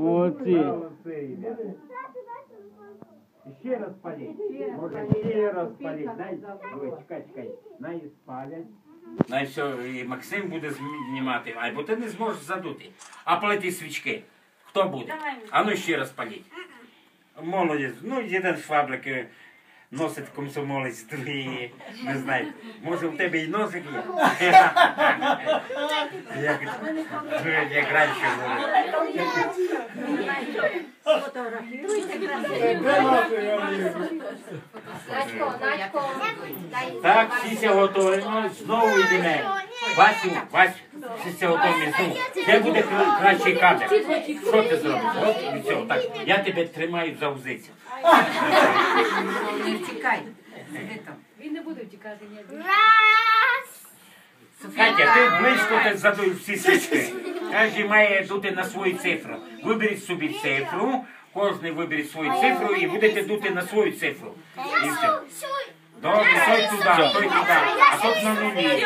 Молодці. Ще раз паліть. Може, ще раз паліть. Дай, ой, чекай, чекай. Най спалять. Най все, і Максим буде знімати, або ти не зможеш задути. А палити свічки. Хто буде? А ну ще раз паліть. Молодець. Ну, один шваблик е, носить комсомолець, другий, не знаю. Може в тебе і носик є? Як, раніше було. Так, всі готуємо. Знову йдемо. Васю, Васю, всі готуємо знову. Де буде кращий кадр? Що ти зробиш? От і все. Так, я тебе тримаю за узицю. Не втікай. Сиди там. Він не буде втікати ні. Раз. Катя, ти близько ти задуй всі свічки. Кожен має дути на свою цифру. Виберіть собі цифру, кожен виберіть свою цифру і будете дути на свою цифру. І все. Добре, той туди, той туди, а тут на нулі.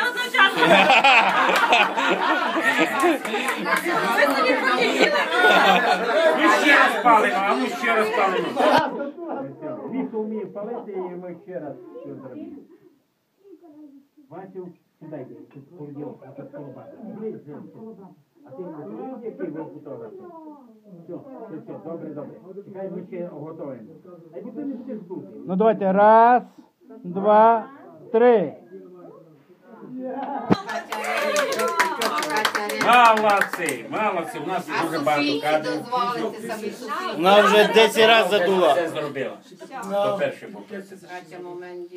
Ну ще раз палимо, а ну ще раз палимо. Лісо вміє палити, і ми ще раз все зробимо. Васю, сідай, тут полділ, а тут колоба. А ти не знаєш, який ви фотографи? Все, все, все, добре, добре. Чекай, ми ще готуємо. А ніби не всіх здути. Ну давайте. Раз, два, три. Молодці, молодці, у нас дуже багато кадрів. дозволити собі. Вона вже 10 разів задула. Все зробила. По перше, по перше. Момент